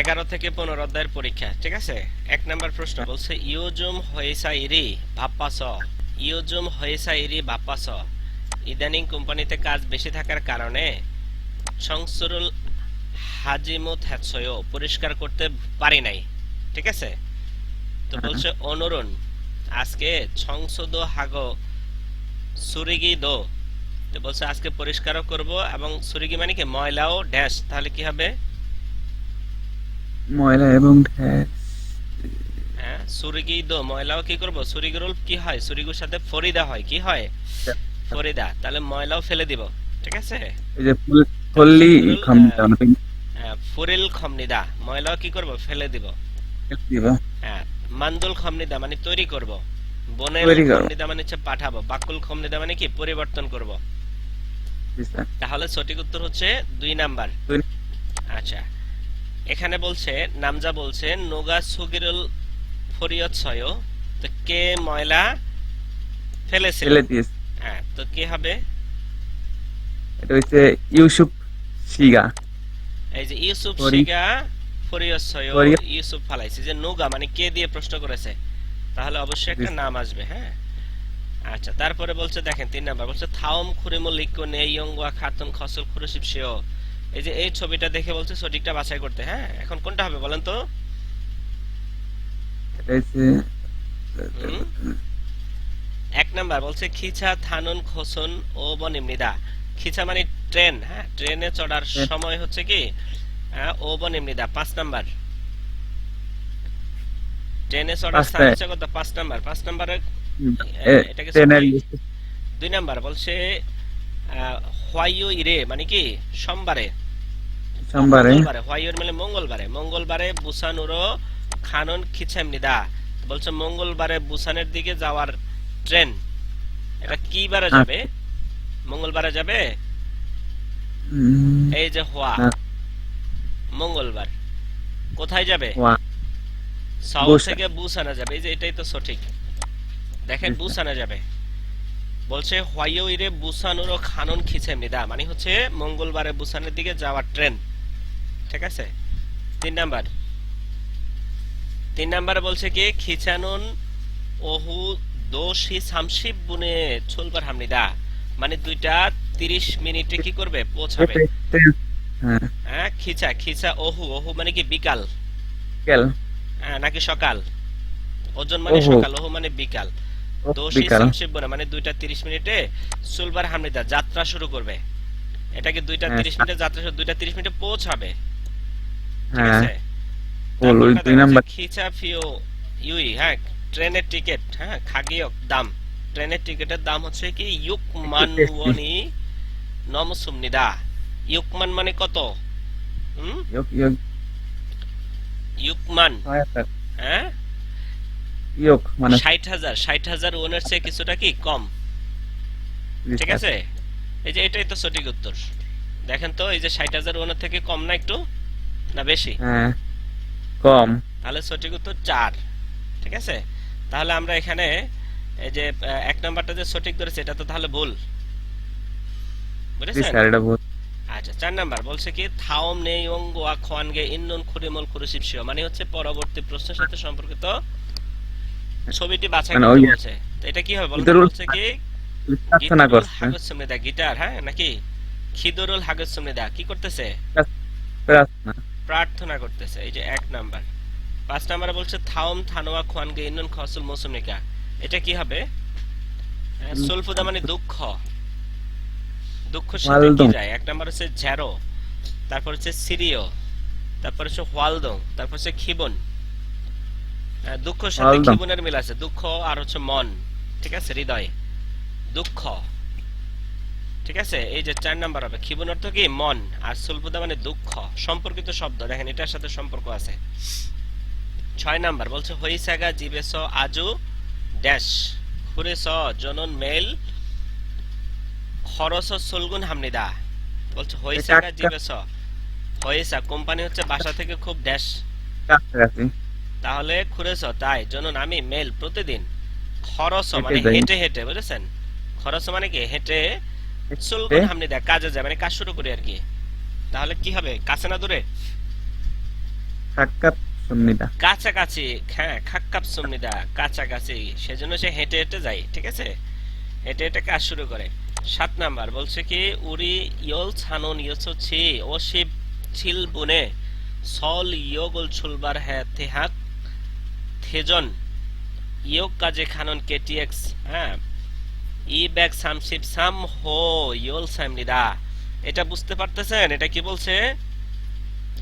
এগারো থেকে পনেরো অধ্যায়ের পরীক্ষা, ঠিক আছে? এক নাম্বার প্রশ্ন বলছে ইউজুম হয়েসা ইরি ভাপ্পাস ইউজুম হয়েসা ইরি ভাপ্পাস ইদানিং কোম্পানিতে কাজ বেশি থাকার কারণে সংসরুল হাজিমুত হ্যাৎসয়ও পরিষ্কার করতে পারি নাই, ঠিক আছে? তো বলছে, অনুরণ, আজকে সংসদ হাগো সুরিগি দো। তো বলছে, আজকে পরিষ্কারও করব এবং সুরিগি মানে কি? ময়লাও ড্যাশ। তাহলে কি হবে? ময়লা এবং হ্যাঁ সুরিগি দো ময়লাও কি করব? কি হয়? সুরিগুর সাথে ফরিদা হয় কি হয়? ফরিদা তাহলে ময়লাও ফেলে দিব ঠিক আছে? এই যে ফল্লি মানে হ্যাঁ, ফুরিল খমনিদা ময়লাও কি করব? ফেলে দিব। দিবা? হ্যাঁ মান্দুল খমনিদা মানে তৈরি করব। বনের করব। মানে হচ্ছে পাঠাবো। বাকুল খমনিদা মানে কি? পরিবর্তন করব। তাহলে সঠিক উত্তর হচ্ছে দুই নাম্বার। আচ্ছা। এখানে বলছে নামজা বলছে নোগা সুগিরুল ফরিয়ত ছয় তো কে ময়লা ফেলেছিল? হ্যাঁ তো কি হবে? এটা হচ্ছে ইউসুফ শিগা। এই যে ইউসুফ শিগা ফরিয়ত ছয় ইউসুফ ফালাইছে। যে নোগা মানে কে দিয়ে প্রশ্ন করেছে? তাহলে অবশ্যই একটা নাম আসবে হ্যাঁ? আচ্ছা তারপরে বলছে দেখেন তিন নাম্বার বলছে থাওম খুরিমুল লিকো নে ইয়ংগুয়া খাতুন খসল খুরুশিব সেও। এই যে এই ছবিটা দেখে বলছে সঠিকটা বাছাই করতে হ্যাঁ? এখন কোনটা হবে বলেন তো? এক নাম্বার বলছে খিচা থানুন খোসন ও বনিমনিদা খিচা মানে ট্রেন হ্যাঁ? ট্রেনে চড়ার সময় হচ্ছে কি? হ্যাঁ, ও বনিমনিদা পাঁচ নাম্বার। ট্রেনে চড়ার পাঁচ স্থান হচ্ছে কত পাঁচ নাম্বার। পাঁচ নাম্বারে এটাকে দুই নাম্বার বলছে হোয়াইও ইরে মানে কি? সোমবারে। সোমবারে। মঙ্গলবারে হোয়াইওর মানে মঙ্গলবারে। মঙ্গলবারে বুসানুরো খানন খিচামনিদা বলছে মঙ্গলবারে বুসানের দিকে যাওয়ার ট্রেন। এটা কি বারে যাবে? মঙ্গলবারে যাবে? এই যে হোয়া। মঙ্গলবার। কোথায় যাবে? সাউথ থেকে বুসানা যাবে। এই যে এটাই তো সঠিক। দেখেন বুসান। যাবে। বলছে বুসানুরো খানন মানে হচ্ছে মঙ্গলবারে বুসানের দিকে যাওয়ার ট্রেন। ঠিক আছে? তিন নাম্বার। তিন নাম্বারে বলছে কি খিচানুন ওহু দোষী সামশিব বুনে চলবার হামনিদা মানে দুইটা তিরিশ মিনিটে কি করবে? পৌঁছাবে। হ্যাঁ খিচা খিচা ওহু ওহু মানে কি বিকাল? কেল হ্যাঁ, নাকি সকাল? ওজন মানে সকাল ওহু মানে বিকাল। দোষী বিকাল। সামশিব বুনে মানে দুইটা তিরিশ মিনিটে চলবার হামনিদা যাত্রা শুরু করবে। এটাকে দুইটা হ্যাঁ, তিরিশ মিনিটে যাত্রা শুরু দুইটা তিরিশ মিনিটে পৌঁছাবে? হ্যাঁ। বল ওই দুই নাম্বার। খিচা ফিও ইউই হ্যাঁ ট্রেনের টিকিট হ্যাঁ খাগিয়ক দাম। ট্রেনের টিকিটের দাম হচ্ছে কি ইউকমান ওয়ানি নমসুমনিদা। ইউকমান মানে কত? হুম? ইয়ক ইয়ক ইউকমান। হ্যাঁ? মানে ষাট হাজার ষাট হাজার ওনের চেয়ে কিছুটা কি কম। ঠিক আছে? এই যে এটাই তো সঠিক উত্তর। দেখেন তো এই যে ষাট হাজার ওনের থেকে কম না একটু? না বেশি? হ্যাঁ কম। তাহলে সঠিক উত্তর চার ঠিক আছে? তাহলে আমরা এখানে এই যে এক নাম্বারটা যে সঠিক ধরেছে এটা তো তাহলে ভুল। বুঝেছেন? স্যার এটা বহুত আচ্ছা চার নাম্বার বলছে কি থাওম নেই অঙ্গ খোয়ানগে ইন্নন খুরিমল খুরুসিব শিও মানে হচ্ছে পরবর্তী প্রশ্নের সাথে সম্পর্কিত ছবিটি বাছাই মানে করতে বলছে। তো এটা কি হবে বলতে বলছে কি প্রার্থনা করছে। হাগজ সুমনিদা গিটার হ্যাঁ নাকি? খিদরুল হাগজ সুমনিদা কি করতেছে? প্রার্থনা। প্রার্থনা করতেছে এই যে এক নাম্বার। পাঁচ নাম্বারে বলছে থাওম থানোয়া খোয়ানগে ইন্নন খসুল মৌসুমিকা। এটা কি হবে? সুলফুদা মানে দুঃখ। দুঃখের সাথে কি যায়? এক নাম্বার হচ্ছে ঝ্যারো তারপর হচ্ছে সিরিও তারপর হচ্ছে হোয়ালদং তারপর হচ্ছে খিবন। দুঃখ সাথে খিবনের মিল আছে দুঃখ আর হচ্ছে মন ঠিক আছে হৃদয়। দুঃখ। ঠিক আছে? এই যে চার নাম্বার হবে খিবন অর্থ কি? মন। আর সুলফুদা মানে দুঃখ। সম্পর্কিত শব্দ। দেখেন এটার সাথে সম্পর্ক আছে। ছয় নাম্বার বলছে হইসাগা জিবেস আজু ড্যাশ। খুরেস জনন মেল। খরস সুলগুন হামনিদা। বলছে হইসাগা জিবেস হইসা কোম্পানি হচ্ছে বাসা থেকে খুব ড্যাশ। তাহলে খুরেছ তাই জনন আমি মেল প্রতিদিন। খরচ মানে। হেঁটে হেঁটে বুঝেছেন? খরচ মানে কি? হেঁটে সুলগুন হামনি দেয় কাজে যায় মানে কাজ শুরু করি আর কি। তাহলে কি হবে? কাছে না দূরে? সাক্ষাৎ সুন্নিদা। কাছাকাছি হ্যাঁ খাক্কাপ সুমনিদা কাছাকাছি। সেজন্য সে হেঁটে হেঁটে যায় ঠিক আছে? হেঁটে হেঁটে কাজ শুরু করে। সাত নাম্বার বলছে কি উরি ইয়ল ছানুন ইয়সো ছি ও শিব ছিল বুনে সল ইয়গল ছুলবার হ্যাঁ তেহাক থেজন ইয়োগ কাজে খানন কেটিএক্স হ্যাঁ? ই ব্যাগ সাম হো ইয়ল সামনিদা এটা বুঝতে পারতেছেন? এটা কি বলছে?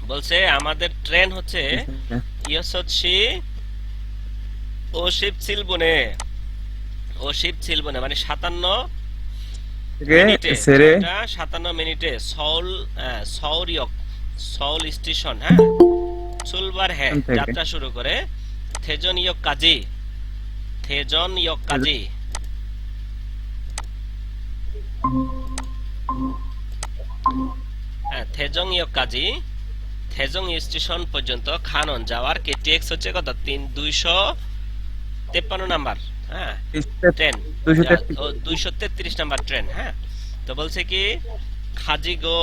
বলছে আমাদের ট্রেন হচ্ছে ইয়সৎসি ও শিব ছিলবনে। ও শিব ছিলবনে মানে সাতান্ন মিনিটে। সাতান্ন মিনিটে সৌল আহ, সৌরিয়ক সৌল স্টেশন হ্যাঁ? চুলবার হ্যাঁ যাত্রা শুরু করে থেজন ইয়ক কাজী থেজন ইয়ক কাজী। হ্যাঁ থেজং ইয়ক কাজী থেজং স্টেশন পর্যন্ত খানন যাওয়ার কেটিএক্স হচ্ছে কত? তিন দুইশো তেপ্পান্ন নাম্বার হ্যাঁ? ট্রেন। দুইশো তেত্রিশ। নাম্বার ট্রেন হ্যাঁ? তো বলছে কি খাজি গো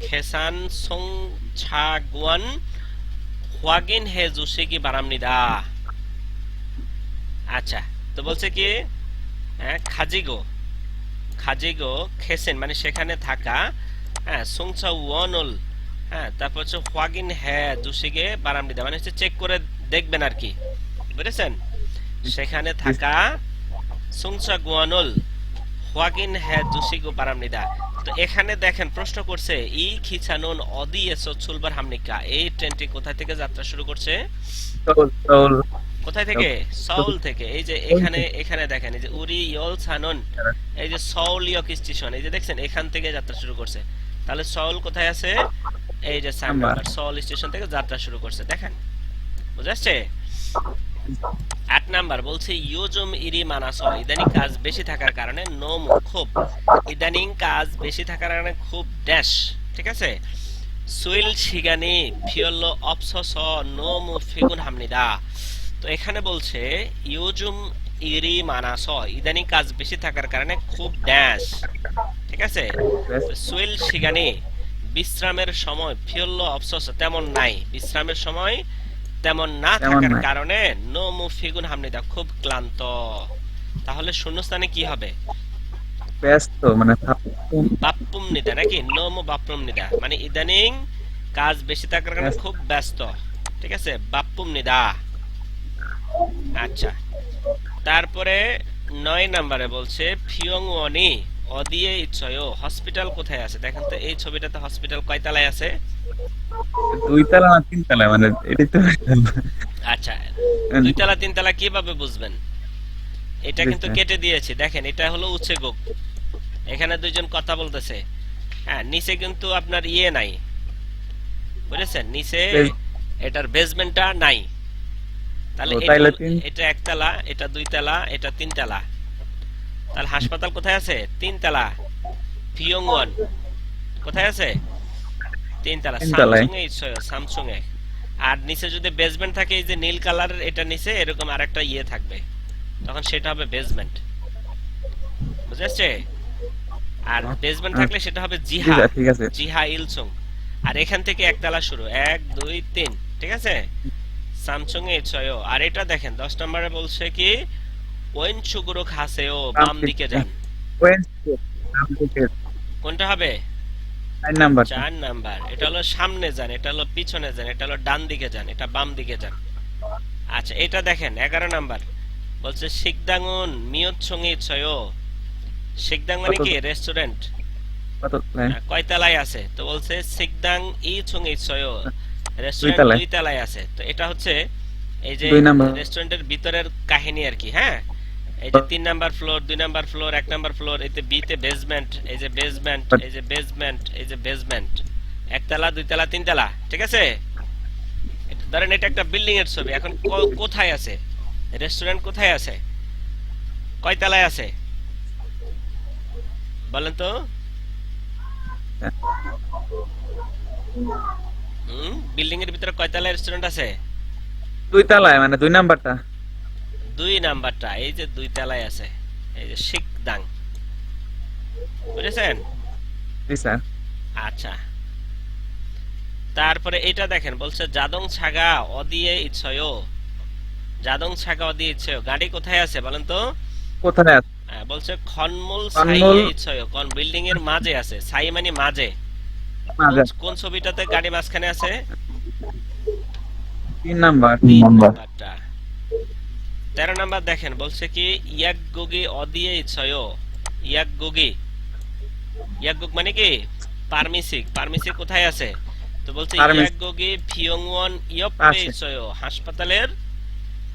খেসান সং হোয়াগিন হে জুসে কি বারামনিদা আচ্ছা তো বলছে কি হ্যাঁ খাজি গো খাজি গো খেসেন মানে সেখানে থাকা হ্যাঁ সুংসা ওয়ানল হ্যাঁ তারপর হচ্ছে হোয়াগিন হে জুসিগে বারামনিদা মানে হচ্ছে চেক করে দেখবেন আর কি বুঝেছেন? সেখানে থাকা সুংসা গুয়ানল হোয়াগিন হে জুসিগো বারামনিদা তো এখানে দেখেন, প্রশ্ন করছে, ই খিচানুন অদি এসো চুলবার হামনিকা? এই ট্রেনটি কোথা থেকে যাত্রা শুরু করছে। কোথায় থেকে? সাউল থেকে। এই যে এখানে এখানে দেখেন এই যে উরি ইয়ল ছানন এই যে সাউল ইয়ক স্টেশন এই যে দেখছেন এখান থেকে যাত্রা শুরু করছে। তাহলে সাউল কোথায় আছে? এই যে। নাম্বার সাউল স্টেশন থেকে যাত্রা শুরু করছে দেখেন। বুঝাচ্ছে আট নাম্বার বলছে ইয়োজম ইরি মানাস ইদানিং কাজ বেশি থাকার কারণে নোম খুব। ইদানিং কাজ বেশি থাকার কারণে খুব ড্যাশ। ঠিক আছে? সুইল শিগানি ফিয়ল্লো অপসস নোম ফিগুন হামনিদা তো এখানে বলছে ইউজুম ইরি মানাস ইদানিং কাজ বেশি থাকার কারণে খুব ড্যাশ। ঠিক আছে? সুইল শিগানি বিশ্রামের সময় ফিয়ল্লো অপসস তেমন নাই। বিশ্রামের সময় তেমন না থাকার কারণে নো মুফিগুন হামনিদা খুব ক্লান্ত। তাহলে শূন্যস্থানে কি হবে? ব্যস্ত মানে। বাপ্পুম নিদা নাকি? নো মু বাপ্পুম নিদা মানে ইদানিং কাজ বেশি থাকার কারণে খুব ব্যস্ত। ঠিক আছে? বাপ্পুম নিদা আচ্ছা। তারপরে নয় নম্বরে বলছে ফিয়ং ওনি অদিয়ে ইচ্ছয় হসপিটাল কোথায় আছে? দেখেন তো এই ছবিটাতে হসপিটাল কয় তলায় আছে? দুই তালা না তিন তালা? মানে এটাই তো আচ্ছা দুই তলা তিন তলা কীভাবে বুঝবেন? এটা কিন্তু কেটে দিয়েছি। দেখেন এটা হলো উচ্ছে গোপ। এখানে দুইজন কথা বলতেছে। হ্যাঁ নিচে কিন্তু আপনার ইয়ে নাই। বুঝেছেন? নিচে এটার বেসমেন্টটা নাই। তাহলে এটা একতলা এটা দুই তলা এটা তিন তলা। তাহলে হাসপাতাল কোথায় আছে? তিন তলা। ফিয়ং ওয়ান কোথায় আছে? তিন তলা। স্যামসুং এ স্যামসুং এ আর নিচে যদি বেসমেন্ট থাকে এই যে নীল কালারের এটা নিচে এরকম আরেকটা ইয়ে থাকবে। তখন সেটা হবে বেসমেন্ট বুঝেছে আর বেসমেন্ট আচ্ছা। থাকলে সেটা হবে জিহা। ঠিক আছে। জিহা ইলসুং আর এখান থেকে একতলা শুরু। এক দুই তিন। ঠিক আছে? স্যামসুং এ ছয় আর এটা দেখেন দশ নম্বরে বলছে কি ওয়েন সুগুরু খাসেও বাম দিকে যান। কোনটা হবে? নাম্বার। চার নাম্বার। এটা হলো সামনে যান এটা হলো পিছনে যান এটা হলো ডান দিকে যান এটা বাম দিকে যান। আচ্ছা এটা দেখেন এগারো নাম্বার। বলছে শিকদাঙ্গুন মিয়ত সঙ্গী ছয় শিকদাং মানে কি? রেস্টুরেন্ট। লাইন? কয়তলায় আছে? তো বলছে সিকদাং ই ছুঙি ছয় রেস্টুরেন্ট দুই তলায় আছে। তো এটা হচ্ছে এই যে রেস্টুরেন্টের ভিতরের কাহিনী আর কি হ্যাঁ? এই যে তিন নাম্বার ফ্লোর দুই নাম্বার ফ্লোর এক নাম্বার ফ্লোর এতে বি তে বেসমেন্ট এই যে বেসমেন্ট এই যে বেসমেন্ট এই যে বেসমেন্ট একতলা দুইতলা তিনতলা ঠিক আছে? ধরেন এটা একটা বিল্ডিং এর ছবি এখন কোথায় আছে? রেস্টুরেন্ট কোথায় আছে? কয়তলায় আছে? বলেন তো। হুম বিল্ডিং এর ভিতরে কয়তলা রেস্টুরেন্ট আছে? দুই তালায় মানে দুই নাম্বারটা। দুই নাম্বারটা এই যে দুই তলায় আছে এই যে শিকদাং বুঝেছেন? জি স্যার। আচ্ছা। তারপরে এটা দেখেন বলছে জাদং ছাগা অদিয়ে ইচ্ছয়। জাদং ছাগা অদিয়ে ইচ্ছয়। গাড়ি কোথায় আছে বলেন তো? কোথায় আছে? হ্যাঁ, বলছে খনমূল সাইয়ে ইচ্ছয়। কোন বিল্ডিং এর মাঝে আছে? সাই মানে মাঝে। কোন- কোন ছবিটাতে গাড়ি মাঝখানে আছে? তিন নাম্বার। তিন নাম্বারটা। তেরো নাম্বার দেখেন বলছে কি ইয়াক গুগি অদিয়ে ইচ্ছয়। ইয়াক গুগি। ইয়াক গুগ মানে কি? পারমিসিক। পারমিসিক কোথায় আছে? তো বলছে। ইয়াক গুগি ফিয়ংওয়ান ইয়পে হাসপাতালের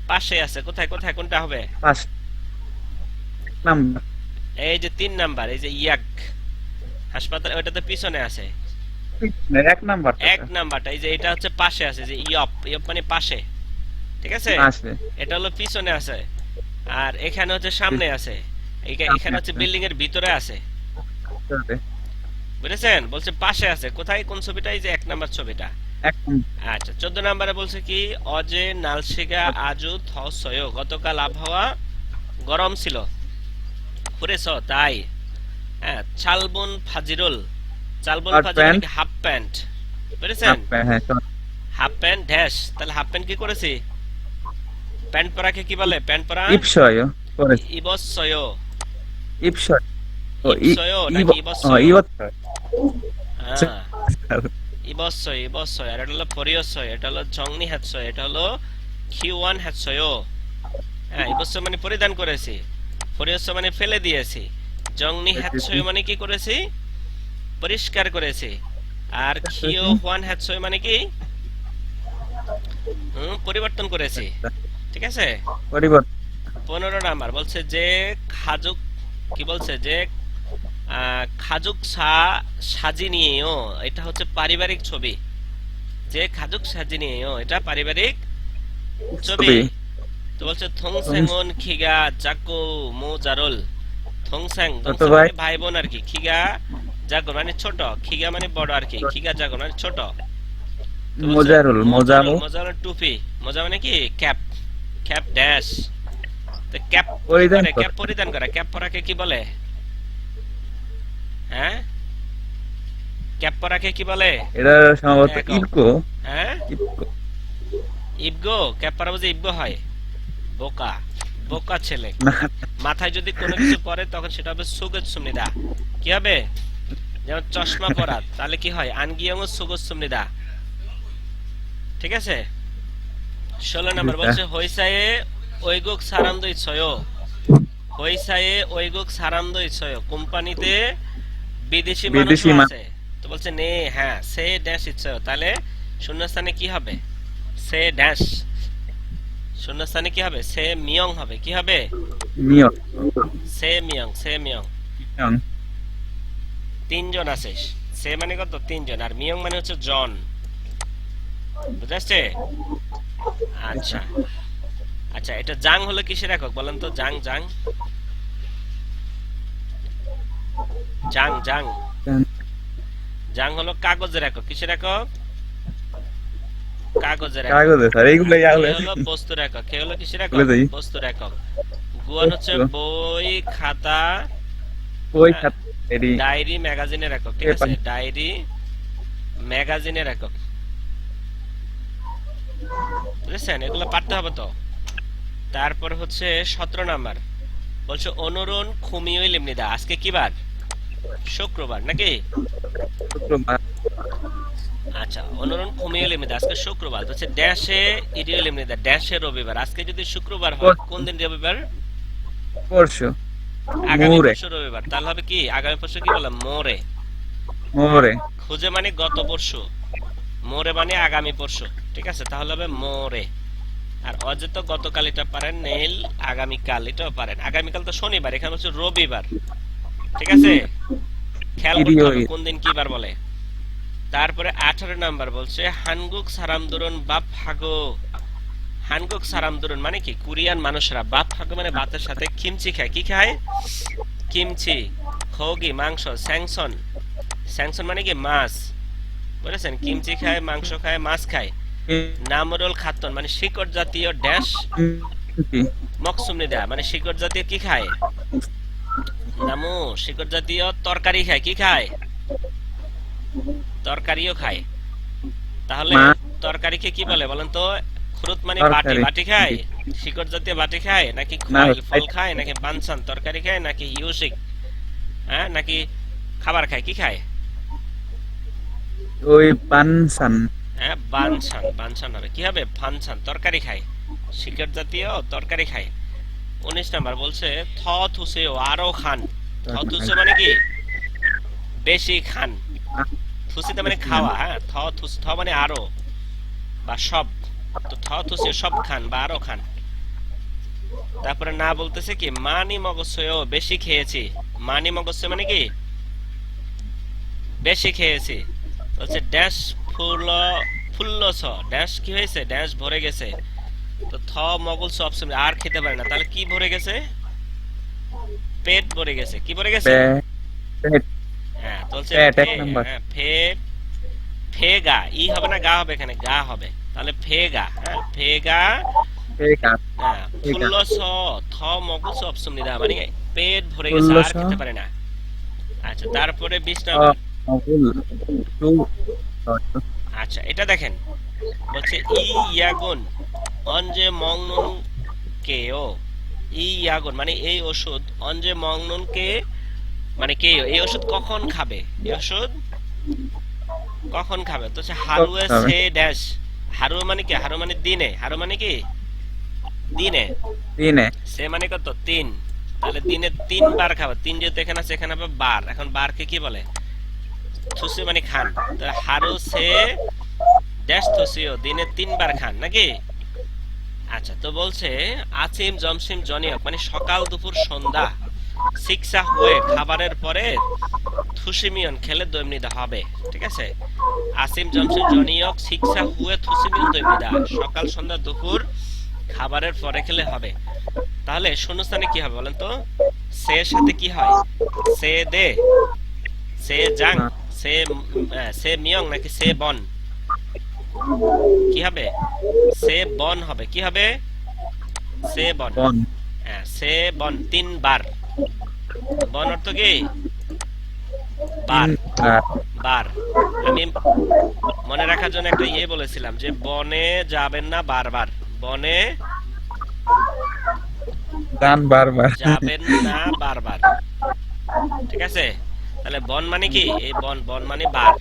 পাশে আছে। কোথায় কোথায় কোনটা হবে? এই যে তিন নাম্বার এই যে ইয়াক। হাসপাতাল ওইটাতে পিছনে আছে। এক নাম্বার এক নাম্বারটা এই যে এটা হচ্ছে পাশে আছে যে ইয়প ইয়প মানে পাশে। ঠিক আছে? এটা হলো পিছনে আছে আর এখানে হচ্ছে সামনে আছে। এখানে হচ্ছে বিল্ডিং এর ভিতরে আছে। বুঝেছেন? বলছে পাশে আছে। কোথায়? কোন ছবিটা? এই যে এক নাম্বার ছবিটা। আচ্ছা চোদ্দ নাম্বারে বলছে কি? অজে নালশিগা আজু থসয় গতকাল আবহাওয়া গরম ছিল। ফুরেছ তাই। হ্যাঁ চালবন ফাজিরুল। Hot ফাজিরুল pant. হাফ প্যান্ট বুঝেছেন চল। হাফ প্যান্ট ড্যাশ তাহলে হাফ প্যান্ট কি করেছি? প্যান্ট পরাকে কি বলে? প্যান্ট পরা? ইপসয় করে ইবসয় ইপসয় ও ইবসয় ইবসয় ইবসয় আর এটা হলো পরিয়সয় এটা হলো জংনি এটা হলো খিওয়ান হাতসয় হ্যাঁ ইবসয় মানে পরিধান করেছি। পরিয়সয় মানে ফেলে দিয়েছি। জংনি হাতসয় মানে কি করেছি? পরিষ্কার করেছি আর খিও হোয়ান হাতসয় মানে কি? পরিবর্তন করেছি ঠিক আছে? পরিবর্তন পনেরো নাম্বার বলছে যে খাজুক কি বলছে যে খাজুক সা সাজি নিয়েও এটা হচ্ছে পারিবারিক ছবি। যে খাজুক সাজি নিয়েও এটা পারিবারিক ছবি। তো বলছে থংসেংন খিগা জাকো মো জারল থংসেং ছোট থংসেং ভাই। মানে ভাই বোন আর কি। খিগা জাগো মানে ছোট খিগা মানে বড় আর কি খিগা জাগো মানে ছোট। মোজারুল মোজারো মোজারুল টুপি মোজা মানে কি? Cap cap dash. তো ক্যাপ পরিধান। ক্যাপ পরিধান করে। ক্যাপ পরাকে কি বলে? হ্যাঁ? ক্যাপ পরাকে কি বলে? এটা সম্ভবত। ইবকো। হ্যাঁ? ইবগো? ক্যাপ পরা বুঝে ইবগো হয়? বোকা। বোকা ছেলে। মাথায় যদি কোনো কিছু পরে তখন সেটা হবে সুগত সুমনিদা কি হবে? যেমন চশমা পরা তাহলে কি হয়? আনগিয়ং সুগত সুমনিদা ঠিক আছে? ষোলো নম্বর বলছে হইসায়ে ঐগুক সারামদ ইচ্ছয় হইসায়ে ঐগুক সারামদ ইচ্ছয় কোম্পানিতে বিদেশি মানুষ আছে। তো বলছে নে হ্যাঁ সে ড্যাশ ইচ্ছয় তাহলে শূন্যস্থানে কি হবে? সে ড্যাশ। শূন্যস্থানে কি হবে? সে মিয়ং হবে। কি হবে? মিয়ং। সে মিয়ং সে মিয়ং। তিনজন আছে। সে মানে কত? তিনজন। আর মিয়ং মানে হচ্ছে জন। বুঝাচ্ছে আচ্ছা। আচ্ছা এটা জাং হলো কিসের একক বলেন তো? জাং জাং। জাং জাং। জাং হলো কাগজের একক। কিসের একক? কাগজের একক। কাগজে স্যার হলো বস্তুর একক? কে হলো কিসের একক? বস্তুর একক। গুয়ান হচ্ছে বই খাতা। ওই খাত। ডায়েরি ম্যাগাজিনের একক ঠিক আছে। ডায়েরি ম্যাগাজিনের একক। বুঝেছেন? এগুলো পারতে হবে তো। তারপর হচ্ছে সতেরো নাম্বার। বলছে অনুরণ খুমিও লিমনিদা আজকে কি বার? শুক্রবার নাকি? শুক্রবার। আচ্ছা অনুরণ খুমিও লিমনিদা আজকে শুক্রবার। হচ্ছে ড্যাশে ইডিও লিমনিদা ড্যাশে রবিবার। আজকে যদি শুক্রবার হয় কোন দিন রবিবার? পরশু। আগামী। পরশু রবিবার। তাহলে হবে কি? আগামী পরশু কি বললাম? মোরে। মোরে। খুঁজে মানে গত পরশু মোরে মানে আগামী পরশু ঠিক আছে? তাহলে হবে মোরে। আর অজে তো গতকাল এটা পারেন নেইল আগামীকাল এটাও পারেন। আগামীকাল তো শনিবার এখানে হচ্ছে রবিবার। ঠিক আছে? খেয়াল করতে হবে কোন দিন কি বার বলে। তারপরে আঠারো নাম্বার বলছে হানগুক সারামদুরন বাপ হাগো। হানগুক সারামদুরন মানে কি? কোরিয়ান মানুষরা বাপ হাগো মানে ভাতের সাথে কিমচি খায়। কি খায়? কিমচি হোগি মাংস স্যাংসন। স্যাংসন মানে কি? মাছ। বুঝেছেন? কিমচি খায় মাংস খায় মাছ খায়। নামরল খাতন মানে শিকড় জাতীয় ড্যাশ কি মকসুমনি দেয়া। মানে শিকড় জাতীয় কি খায়? নামু শিকড় জাতীয় তরকারি খায়। কি খায়? তরকারিও খায়। তাহলে তরকারিকে কি বলে বলেন তো? খুরুত মানে বাটি। বাটি খায়? শিকড় জাতীয় বাটি খায়? নাকি খোল ফল খায়? নাকি বানসান তরকারি খায়? নাকি ইউসিক? হ্যাঁ নাকি খাবার খায়? কি খায়? ওই পানসান হ্যাঁ বানসান বানসান হবে। কি হবে? ফানসান তরকারি খায়। শিকড় জাতীয় তরকারি খায়। উনিশ নাম্বার বলছে থ থুসে আরও খান। থ থুসে মানে কি? বেশি খান। থুসিতে মানে খাওয়া হ্যাঁ? থ থুস থ মানে আরও বা সব তো থ থুসে সব খান বা আরও খান। তারপরে না বলতেছে কি মানি মগজেও বেশি খেয়েছি। মানি মগজে মানে কি? বেশি খেয়েছি। বলছে ড্যাশ ফুল ফুল্ল ছ ড্যাশ কি হয়েছে? ড্যাশ ভরে গেছে। তো থ মগল সব সময় আর খেতে পারে না। তাহলে কি ভরে গেছে? পেট ভরে গেছে। কি ভরে গেছে? হ্যাঁ তো হচ্ছে ফে- হ্যাঁ, ফে গা। ই হবে না গা হবে এখানে। গা হবে। তাহলে ফেগা হ্যাঁ ফেগা। থ মানে পেট ভরে গেছে আর খেতে পারে না। আচ্ছা তারপরে বিশ নাম্বার। আচ্ছা এটা দেখেন। বলছে ই ইয়াগুন অঞ্জে মংনুন কেও ই ইয়াগুন মানে এই ওষুধ অঞ্জে মংনুন কে মানে কে এই ওষুধ কখন খাবে? এই ওষুধ কখন খাবে? তো হচ্ছে হারুয়ে সে ড্যাশ। হারু মানে কি হারু মানে দিনে হারু মানে কি? দিনে? তিনে সে মানে কত? তিন। তাহলে দিনে তিনবার খাবে। তিন যেহেতু এখানে আছে এখানে হবে বার। এখন বারকে কি বলে? থুসি মানে খান। তাহলে হারু সে ড্যাশ থুসিও দিনে তিনবার খান নাকি? আচ্ছা তো বলছে আসিম জমসিম জনিয়ক মানে সকাল দুপুর সন্ধ্যা। শিক্ষা হয়ে খাবারের পরে থুসিমিয়ন খেলে দৈমনিদা হবে ঠিক আছে? আসিম জমসিম জনিয়ক শিক্ষা হুয়ে থুসিমিয়ন দৈমনিদা সকাল সন্ধ্যা দুপুর খাবারের পরে খেলে হবে। তাহলে শূন্যস্থানে কি হবে বলেন তো? সে সাথে কি হয়? সে দে সে জাং সে সে মিয়ং নাকি সে বন? কি হবে? সে বন হবে। কি হবে? সে বন। বন। হ্যাঁ সে বন তিনবার। বন অর্থ কি? বার। বার। আমি মনে রাখার জন্য একটা ইয়ে বলেছিলাম যে বনে যাবেন না বারবার। বনে বারবার। যাবেন না বারবার। ঠিক আছে? তাহলে বন মানে কি? এই বন বন মানে বার।